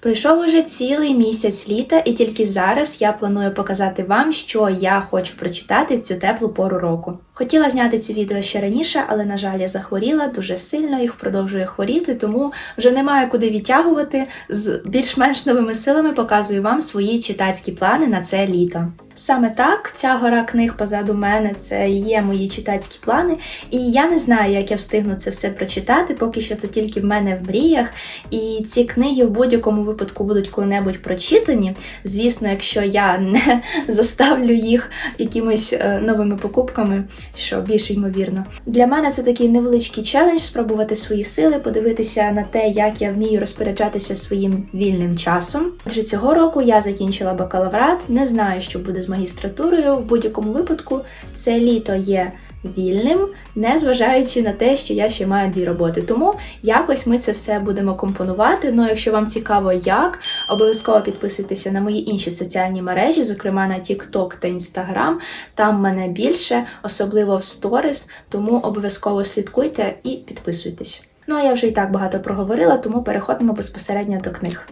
Пройшов уже цілий місяць літа, і тільки зараз я планую показати вам, що я хочу прочитати в цю теплу пору року. Хотіла зняти ці відео ще раніше, але на жаль, я захворіла дуже сильно, їх продовжує хворіти, тому вже немає куди відтягувати. З більш-менш новими силами показую вам свої читацькі плани на це літо. Саме так, ця гора книг позаду мене це є мої читацькі плани, і я не знаю, як я встигну це все прочитати, поки що це тільки в мене в мріях. І ці книги в будь-якому випадку будуть коли-небудь прочитані. Звісно, якщо я не заставлю їх якимись е, новими покупками, що більш ймовірно. Для мене це такий невеличкий челендж спробувати свої сили, подивитися на те, як я вмію розпоряджатися своїм вільним часом. Адже цього року я закінчила бакалаврат, не знаю, що буде з магістратурою. В будь-якому випадку це літо є вільним, не зважаючи на те, що я ще маю дві роботи. Тому якось ми це все будемо компонувати. Ну, якщо вам цікаво, як, обов'язково підписуйтеся на мої інші соціальні мережі, зокрема на TikTok та Instagram. Там мене більше, особливо в сторіс, тому обов'язково слідкуйте і підписуйтесь. Ну а я вже і так багато проговорила, тому переходимо безпосередньо до книг.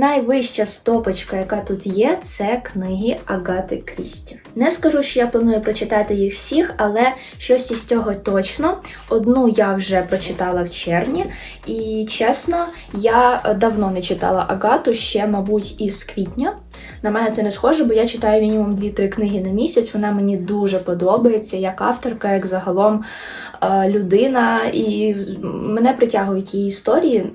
Найвища стопочка, яка тут є, це книги Агати Крісті. Не скажу, що я планую прочитати їх всіх, але щось із цього точно. Одну я вже прочитала в червні, і чесно, я давно не читала Агату ще, мабуть, із квітня. На мене це не схоже, бо я читаю мінімум 2-3 книги на місяць. Вона мені дуже подобається як авторка, як загалом е, людина, і мене притягують її історії.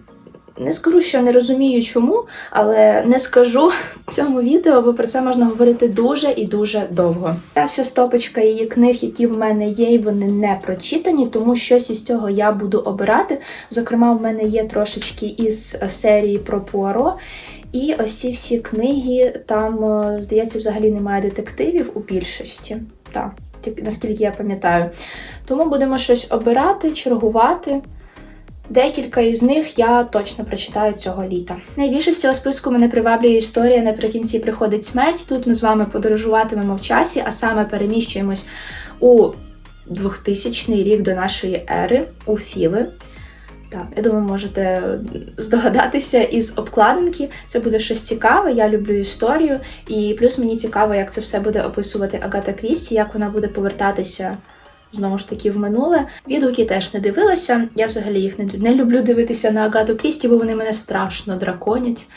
Не скажу, що не розумію чому, але не скажу цьому відео, бо про це можна говорити дуже і дуже довго. Та вся стопочка її книг, які в мене є, і вони не прочитані, тому щось із цього я буду обирати. Зокрема, в мене є трошечки із серії про Пуаро. І ось ці всі книги, там, е, здається, взагалі немає детективів у більшості. Так, наскільки я пам'ятаю. Тому будемо щось обирати, чергувати. Декілька із них я точно прочитаю цього літа. Найбільше з цього списку мене приваблює історія наприкінці приходить смерть. Тут ми з вами подорожуватимемо в часі, а саме переміщуємось у 2000 рік до нашої ери у Фіви. Так, я думаю, можете здогадатися із обкладинки. Це буде щось цікаве. Я люблю історію, і плюс мені цікаво, як це все буде описувати Агата Крісті, як вона буде повертатися знову ж таки в минуле. Відгуки теж не дивилася. Я взагалі їх не, не люблю дивитися на Агату Крісті, бо вони мене страшно драконять.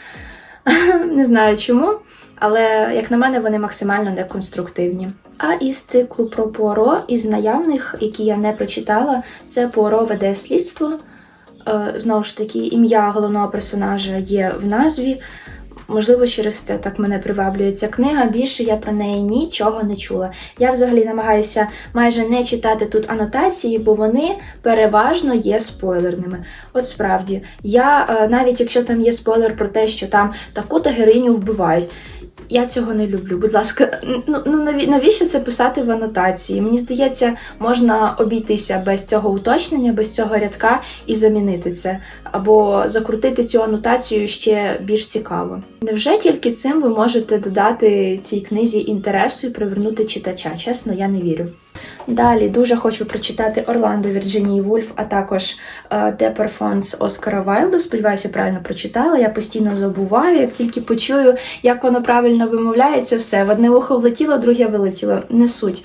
Не знаю чому, але, як на мене, вони максимально неконструктивні. А із циклу про Пуаро, із наявних, які я не прочитала, це Пуаро веде слідство. Е, Знову ж таки, ім'я головного персонажа є в назві. Можливо, через це так мене приваблює ця книга. Більше я про неї нічого не чула. Я взагалі намагаюся майже не читати тут анотації, бо вони переважно є спойлерними. От справді, я е, навіть якщо там є спойлер про те, що там таку-то героїню вбивають. Я цього не люблю. Будь ласка, ну, ну навіщо це писати в анотації? Мені здається, можна обійтися без цього уточнення, без цього рядка і замінити це, або закрутити цю анотацію ще більш цікаво. Невже тільки цим ви можете додати цій книзі інтересу і привернути читача? Чесно, я не вірю. Далі дуже хочу прочитати Орландо Вірджинії Вульф, а також Де Парфонс Оскара Вайлда. Сподіваюся, правильно прочитала. Я постійно забуваю. Як тільки почую, як воно правильно вимовляється, все в одне ухо влетіло, друге вилетіло. Не суть.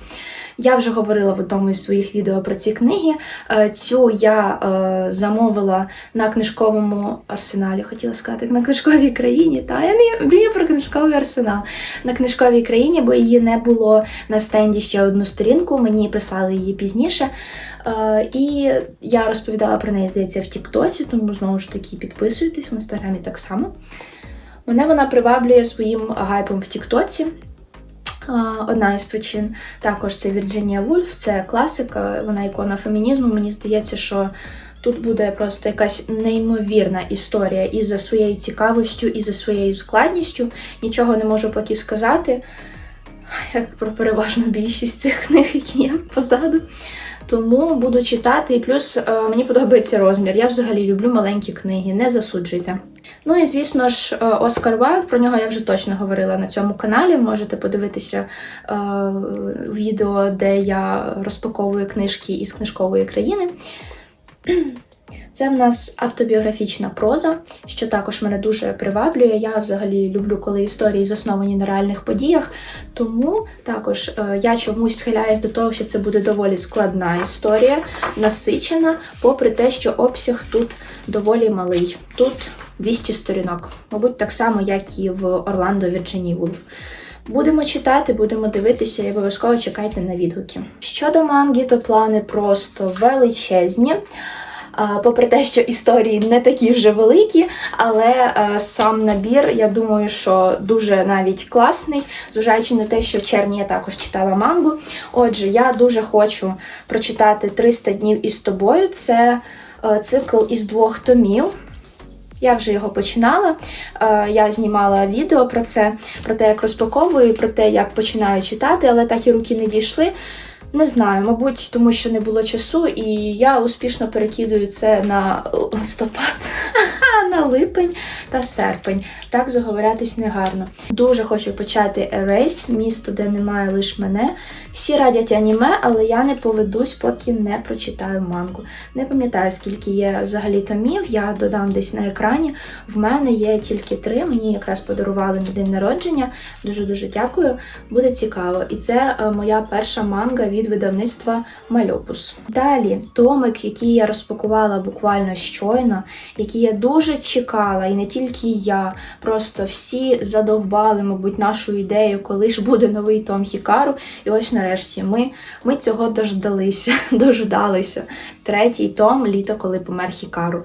Я вже говорила в одному із своїх відео про ці книги. Е, Цю я е, замовила на книжковому арсеналі, хотіла сказати, на книжковій країні. Та я мрію- про книжковий арсенал на книжковій країні, бо її не було на стенді ще одну сторінку. Мені прислали її пізніше. Е, І я розповідала про неї, здається, в Тіктосі, тому знову ж таки підписуйтесь в інстаграмі так само. Мене вона приваблює своїм гайпом в Тіктоці. Одна із причин також це Вірджинія Вульф, це класика, вона ікона фемінізму. Мені здається, що тут буде просто якась неймовірна історія і за своєю цікавістю, і за своєю складністю. Нічого не можу поки сказати, як про переважну більшість цих книг, які є позаду. Тому буду читати, і плюс е, мені подобається розмір. Я взагалі люблю маленькі книги, не засуджуйте. Ну і звісно ж, е, Оскар Вайлд, про нього я вже точно говорила на цьому каналі. Можете подивитися е, відео, де я розпаковую книжки із книжкової країни. Це в нас автобіографічна проза, що також мене дуже приваблює. Я взагалі люблю, коли історії засновані на реальних подіях. Тому також е, я чомусь схиляюсь до того, що це буде доволі складна історія, насичена, попри те, що обсяг тут доволі малий. Тут 200 сторінок, мабуть, так само, як і в Орландо Вірджині Вулф. Будемо читати, будемо дивитися і обов'язково чекайте на відгуки. Щодо манги, то плани просто величезні. Попри те, що історії не такі вже великі, але е, сам набір, я думаю, що дуже навіть класний, зважаючи на те, що в червні я також читала мангу. Отже, я дуже хочу прочитати 300 днів із тобою. Це е, цикл із двох томів. Я вже його починала. Е, Я знімала відео про це, про те, як розпаковую, про те, як починаю читати, але так і руки не дійшли. Не знаю, мабуть, тому що не було часу, і я успішно перекидую це на листопад, на липень та серпень. Так заговорятись негарно. Дуже хочу почати Erased, місто, де немає лише мене. Всі радять аніме, але я не поведусь, поки не прочитаю мангу. Не пам'ятаю, скільки є взагалі томів, я додам десь на екрані. В мене є тільки три. Мені якраз подарували на день народження. Дуже-дуже дякую. Буде цікаво. І це е, моя перша манга від видавництва Мальопус. Далі томик, який я розпакувала буквально щойно, який я дуже чекала, і не тільки я. Просто всі задовбали, мабуть, нашу ідею, коли ж буде новий том Хікару. І ось нарешті ми ми цього дождалися, дождалися. Третій том літо, коли помер Хікару.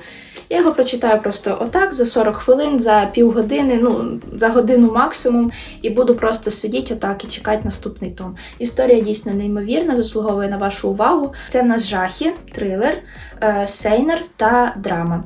Я його прочитаю просто отак, за 40 хвилин, за півгодини, ну, за годину максимум, і буду просто сидіти отак і чекати наступний том. Історія дійсно неймовірна, заслуговує на вашу увагу. Це в нас жахи, трилер, е, сейнер та драма.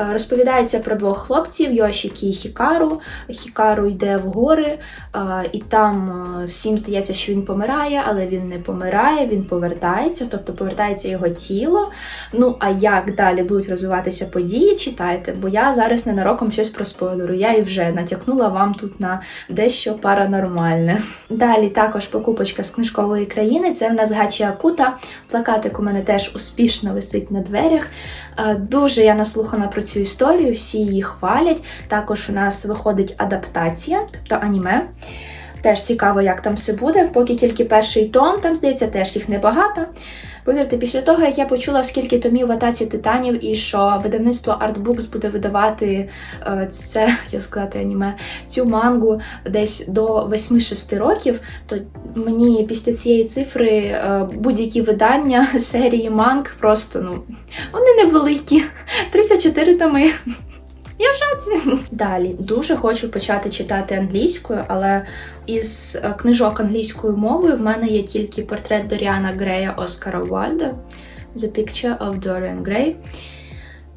Е, Розповідається про двох хлопців Йошікі і Хікару. Хікару йде в гори, е, і там е, всім здається, що він помирає, але він не помирає, він повертається, тобто повертається його тіло. Ну а як далі будуть розвиватися події, читайте, бо я зараз ненароком щось проспойлерю. Я і вже натякнула вам тут на дещо паранормальне. Далі також покупочка з книжкової країни. Це в нас Гачі Акута. Плакатик у мене теж успішно висить на дверях. Е, Дуже я наслухана про цю історію, всі її хвалять. Також у нас виходить адаптація, тобто аніме. Теж цікаво, як там все буде. Поки тільки перший том, там здається, теж їх небагато. Повірте, після того, як я почула, скільки томів в атаці титанів, і що видавництво Artbooks буде видавати е, це, я сказати, аніме, цю мангу десь до 8-6 років, то мені після цієї цифри е, будь-які видання серії манг просто ну вони невеликі. 34 томи. Я в шоці. Далі дуже хочу почати читати англійською, але із е, книжок англійською мовою в мене є тільки портрет Доріана Грея Оскара Вальда The Picture of Dorian Gray.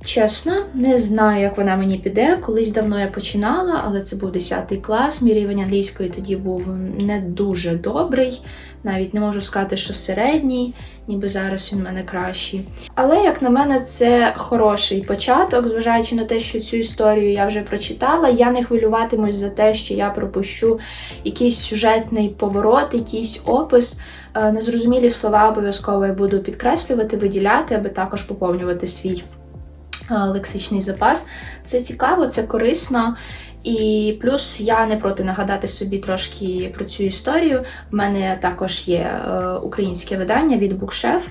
Чесно, не знаю, як вона мені піде. Колись давно я починала, але це був 10 клас. Мій рівень англійської тоді був не дуже добрий. Навіть не можу сказати, що середній, ніби зараз він в мене кращий. Але, як на мене, це хороший початок, зважаючи на те, що цю історію я вже прочитала. Я не хвилюватимусь за те, що я пропущу якийсь сюжетний поворот, якийсь опис. Е, Незрозумілі слова обов'язково я буду підкреслювати, виділяти, аби також поповнювати свій лексичний запас. Це цікаво, це корисно. І плюс я не проти нагадати собі трошки про цю історію. В мене також є е, українське видання від Букшеф.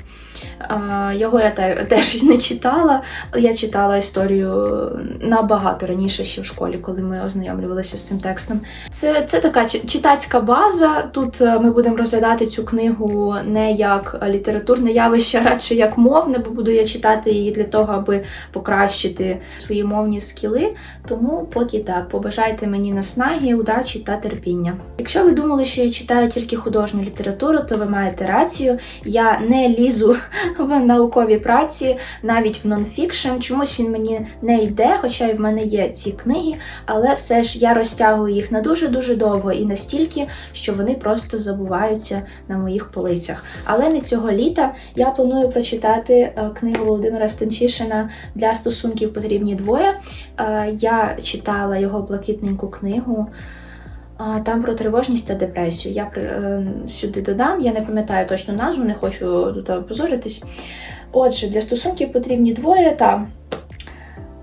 Його я теж не читала. Я читала історію набагато раніше, ще в школі, коли ми ознайомлювалися з цим текстом. Це, це така читацька база. Тут е, ми будемо розглядати цю книгу не як літературне явище, а радше як мовне, бо буду я читати її для того, аби покращити свої мовні скіли. Тому поки так, побажайте мені наснаги, удачі та терпіння. Якщо ви думали, що я читаю тільки художню літературу, то ви маєте рацію. Я не лізу в науковій праці, навіть в нонфікшн. Чомусь він мені не йде, хоча й в мене є ці книги, але все ж я розтягую їх на дуже-дуже довго і настільки, що вони просто забуваються на моїх полицях. Але не цього літа я планую прочитати е, книгу Володимира Стенчишина для стосунків потрібні двоє. Е, Я читала його блакитненьку книгу. Там про тривожність та депресію. Я е, сюди додам, я не пам'ятаю точну назву, не хочу тут опозоритись. Отже, для стосунків потрібні двоє. Та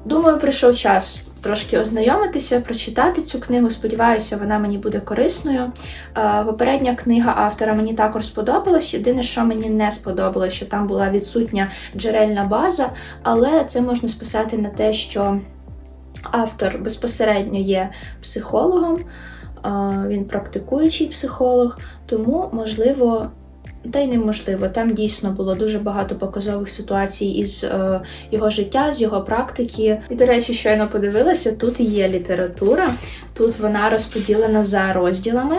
думаю, прийшов час трошки ознайомитися, прочитати цю книгу. Сподіваюся, вона мені буде корисною. Е, Попередня книга автора мені також сподобалась. Єдине, що мені не сподобалось, що там була відсутня джерельна база, але це можна списати на те, що автор безпосередньо є психологом, він практикуючий психолог, тому можливо. Та й неможливо. Там дійсно було дуже багато показових ситуацій із е, його життя, з його практики. І, до речі, щойно подивилася, тут є література, тут вона розподілена за розділами.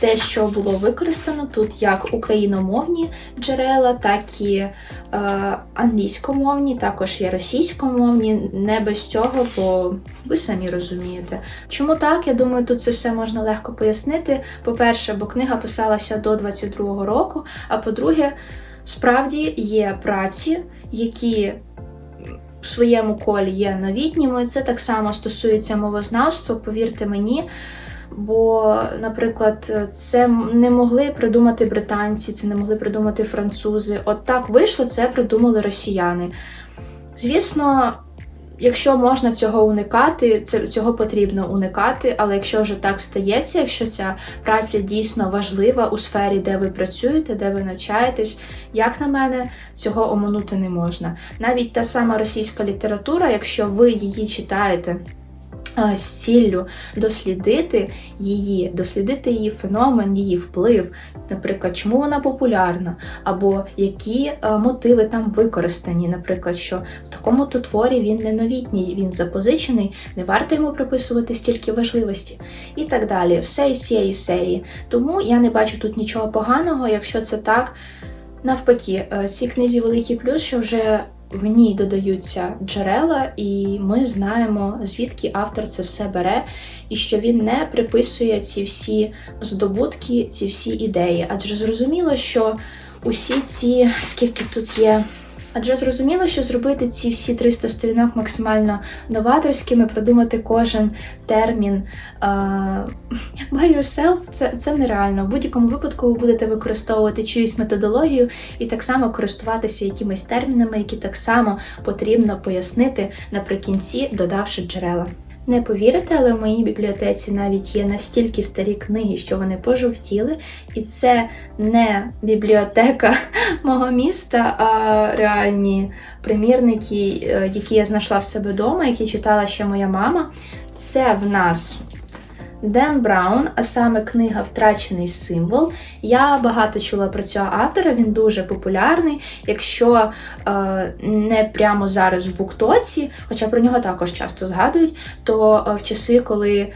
Те, що було використано, тут як україномовні джерела, так і е, англійськомовні, також є російськомовні. Не без цього, бо ви самі розумієте. Чому так? Я думаю, тут це все можна легко пояснити. По-перше, бо книга писалася до 22-го року. А по-друге, справді є праці, які в своєму колі є новітніми. Це так само стосується мовознавства, повірте мені. Бо, наприклад, це не могли придумати британці, це не могли придумати французи. От так вийшло, це придумали росіяни. Звісно, якщо можна цього уникати, цього потрібно уникати. Але якщо вже так стається, якщо ця праця дійсно важлива у сфері, де ви працюєте, де ви навчаєтесь, як на мене, цього оминути не можна. Навіть та сама російська література, якщо ви її читаєте. З ціллю дослідити її, дослідити її феномен, її вплив, наприклад, чому вона популярна, або які е, мотиви там використані, наприклад, що в такому-то творі він не новітній, він запозичений, не варто йому приписувати стільки важливості, і так далі. Все із цієї серії. Тому я не бачу тут нічого поганого, якщо це так. Навпаки, е, цій книзі великий плюс, що вже в ній додаються джерела, і ми знаємо, звідки автор це все бере, і що він не приписує ці всі здобутки, ці всі ідеї. Адже зрозуміло, що усі ці, скільки тут є. Адже зрозуміло, що зробити ці всі 300 сторінок максимально новаторськими, продумати кожен термін uh, by yourself, це, це нереально. В будь-якому випадку ви будете використовувати чиюсь методологію і так само користуватися якимись термінами, які так само потрібно пояснити наприкінці, додавши джерела. Не повірите, але в моїй бібліотеці навіть є настільки старі книги, що вони пожовтіли, і це не бібліотека мого міста, а реальні примірники, е, які я знайшла в себе вдома, які читала ще моя мама. Це в нас Ден Браун, а саме книга Втрачений символ. Я багато чула про цього автора, він дуже популярний. Якщо е, не прямо зараз в Буктоці, хоча про нього також часто згадують, то е, в часи, коли е,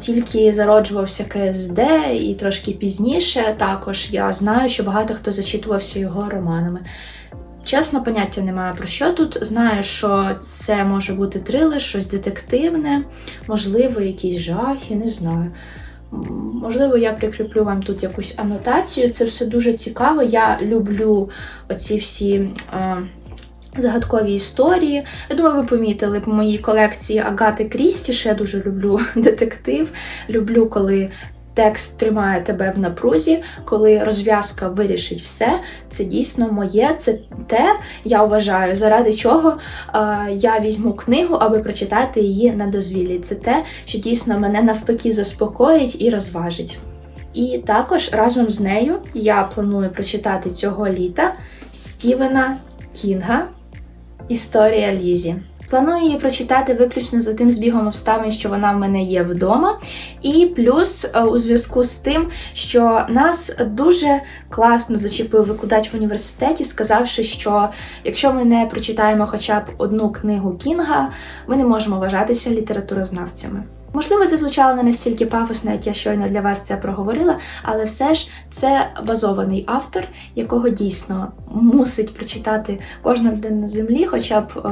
тільки зароджувався КСД і трошки пізніше, також я знаю, що багато хто зачитувався його романами. Чесно, поняття немає про що тут. Знаю, що це може бути трилер, щось детективне, можливо, якісь жахи, не знаю. Можливо, я прикріплю вам тут якусь анотацію. Це все дуже цікаво. Я люблю оці всі. Е, Загадкові історії. Я думаю, ви помітили по моїй колекції Агати Крісті, що я дуже люблю детектив. Люблю, коли текст тримає тебе в напрузі, коли розв'язка вирішить все. Це дійсно моє, це те, я вважаю, заради чого е, я візьму книгу, аби прочитати її на дозвіллі. Це те, що дійсно мене навпаки заспокоїть і розважить. І також разом з нею я планую прочитати цього літа Стівена Кінга Історія Лізі. Планую її прочитати виключно за тим збігом обставин, що вона в мене є вдома. І плюс е, у зв'язку з тим, що нас дуже класно зачепив викладач в університеті, сказавши, що якщо ми не прочитаємо хоча б одну книгу Кінга, ми не можемо вважатися літературознавцями. Можливо, це звучало не настільки пафосно, як я щойно для вас це проговорила, але все ж це базований автор, якого дійсно мусить прочитати кожна людина на землі, хоча б е,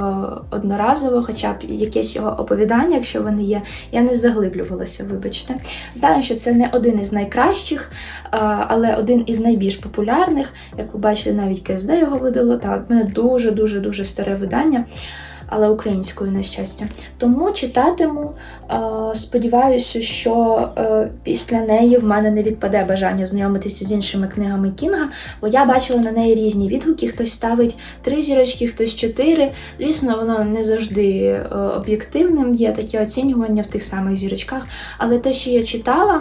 одноразово, хоча б якесь його оповідання, якщо вони є. Я не заглиблювалася, вибачте. Знаю, що це не один із найкращих, е, але один із найбільш популярних. Як ви бачите, навіть КСД його видало. Так, в мене дуже дуже дуже старе видання. Але українською, на щастя. Тому читатиму. Е, Сподіваюся, що е, після неї в мене не відпаде бажання знайомитися з іншими книгами Кінга, бо я бачила на неї різні відгуки. Хтось ставить три зірочки, хтось чотири. Звісно, воно не завжди е, об'єктивним, є такі оцінювання в тих самих зірочках. Але те, що я читала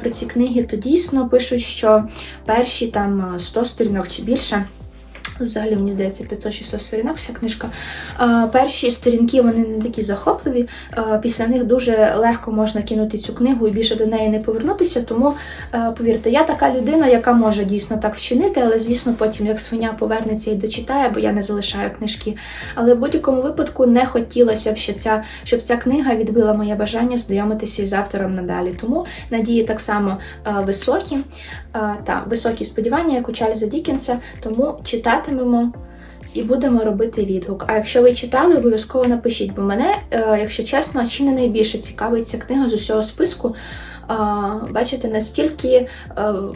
про ці книги, то дійсно пишуть, що перші там е, 100 сторінок чи більше. Взагалі, мені здається, 500-600 сторінок вся книжка. Перші сторінки вони не такі захопливі. Після них дуже легко можна кинути цю книгу і більше до неї не повернутися. Тому повірте, я така людина, яка може дійсно так вчинити, але звісно, потім як свиня повернеться і дочитає, бо я не залишаю книжки. Але в будь-якому випадку не хотілося б, щоб ця, книга відбила моє бажання знайомитися із автором надалі. Тому надії так само високі, та високі сподівання, як у Чарльза Дікінса. Тому читатимемо. І будемо робити відгук. А якщо ви читали, обов'язково напишіть, бо мене, е, якщо чесно, чи не найбільше цікавить ця книга з усього списку. Бачите, настільки е,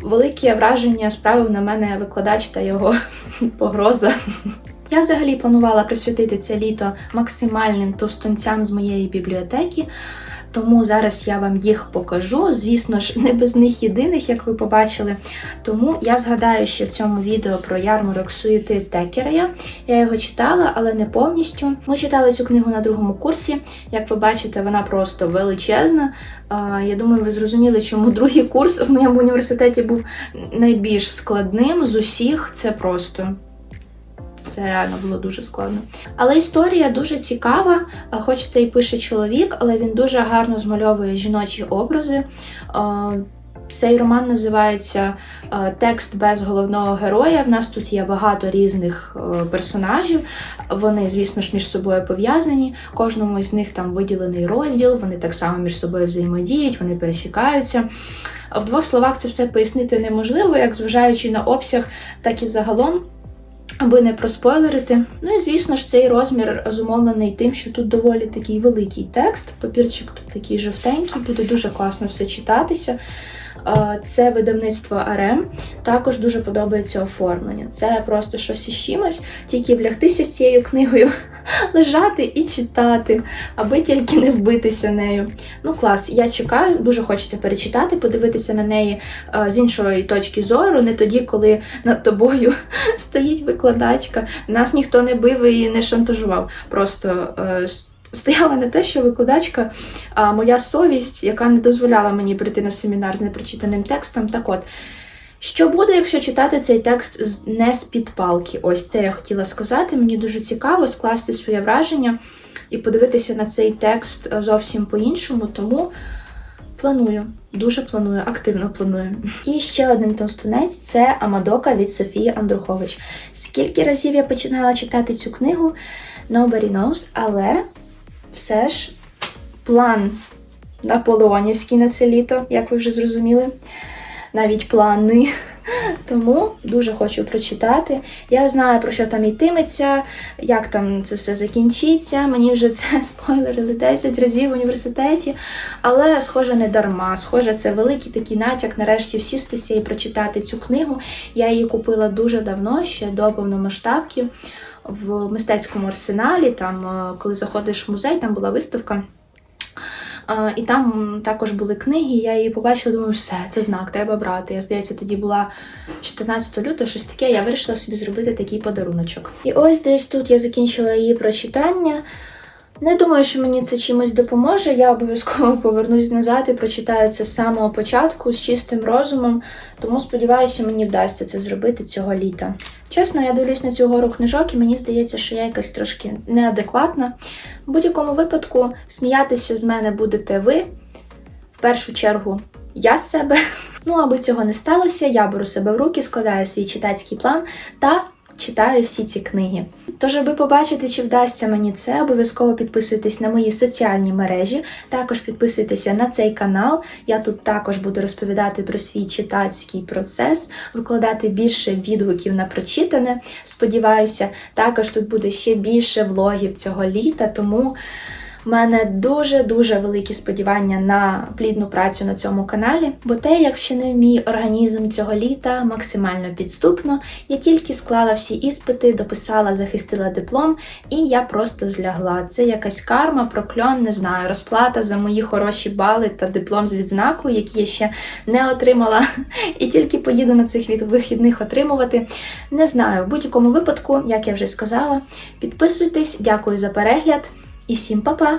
велике враження справив на мене викладач та його погроза. Я взагалі планувала присвятити це літо максимальним товстунцям з моєї бібліотеки. Тому зараз я вам їх покажу. Звісно ж, не без них єдиних, як ви побачили. Тому я згадаю ще в цьому відео про ярмарок суєти Текерея. Я його читала, але не повністю. Ми читали цю книгу на другому курсі. Як ви бачите, вона просто величезна. Я думаю, ви зрозуміли, чому другий курс в моєму університеті був найбільш складним з усіх. Це просто. Це реально було дуже складно. Але історія дуже цікава, хоч це і пише чоловік, але він дуже гарно змальовує жіночі образи. Цей роман називається Текст без головного героя. В нас тут є багато різних персонажів. Вони, звісно ж, між собою пов'язані. Кожному з них там виділений розділ, вони так само між собою взаємодіють, вони пересікаються. В двох словах це все пояснити неможливо, як зважаючи на обсяг, так і загалом аби не проспойлерити. Ну і звісно ж, цей розмір зумовлений тим, що тут доволі такий великий текст. Папірчик тут такий жовтенький, буде дуже класно все читатися. Це видавництво АРЕМ. Також дуже подобається оформлення. Це просто щось із чимось, тільки влягтися з цією книгою, лежати і читати, аби тільки не вбитися нею. Ну, клас, я чекаю, дуже хочеться перечитати, подивитися на неї е, з іншої точки зору, не тоді, коли над тобою стоїть викладачка. Нас ніхто не бив і не шантажував. Просто е, стояла не те, що викладачка, а моя совість, яка не дозволяла мені прийти на семінар з непрочитаним текстом. Так от. Що буде, якщо читати цей текст не з під палки? Ось це я хотіла сказати. Мені дуже цікаво скласти своє враження і подивитися на цей текст е, зовсім по-іншому, тому планую, дуже планую, активно планую. І ще один товстунець це Амадока від Софії Андрухович. Скільки разів я починала читати цю книгу, nobody knows, але все ж план наполеонівський на це літо, як ви вже зрозуміли навіть плани. Тому дуже хочу прочитати. Я знаю, про що там йтиметься, як там це все закінчиться. Мені вже це спойлерили 10 разів в університеті, але схоже не дарма. Схоже, це великий такий натяк. Нарешті сістися і прочитати цю книгу. Я її купила дуже давно, ще до повномасштабки в мистецькому арсеналі. Там, е, коли заходиш в музей, там була виставка. І там також були книги, я її побачила, думаю, все, це знак, треба брати. Я здається, тоді була 14 лютого, щось таке, я вирішила собі зробити такий подаруночок. І ось десь тут я закінчила її прочитання. Не думаю, що мені це чимось допоможе. Я обов'язково повернусь назад і прочитаю це з самого початку з чистим розумом, тому сподіваюся, мені вдасться це зробити цього літа. Чесно, я дивлюсь на цю гору книжок, і мені здається, що я якась трошки неадекватна. В будь-якому випадку сміятися з мене будете ви. В першу чергу я з себе. Ну, аби цього не сталося, я беру себе в руки, складаю свій читацький план та читаю всі ці книги. Тож, аби побачити, чи вдасться мені це, обов'язково підписуйтесь на мої соціальні мережі. Також підписуйтеся на цей канал. Я тут також буду розповідати про свій читацький процес, викладати більше відгуків на прочитане. Сподіваюся, також тут буде ще більше влогів цього літа, тому. У мене дуже-дуже великі сподівання на плідну працю на цьому каналі, бо те, як вчинив мій організм цього літа, максимально підступно. Я тільки склала всі іспити, дописала, захистила диплом, і я просто злягла. Це якась карма, прокльон, не знаю, розплата за мої хороші бали та диплом з відзнакою, які я ще не отримала, і тільки поїду на цих вихідних отримувати. Не знаю, в будь-якому випадку, як я вже сказала, підписуйтесь, дякую за перегляд. І всім па-па!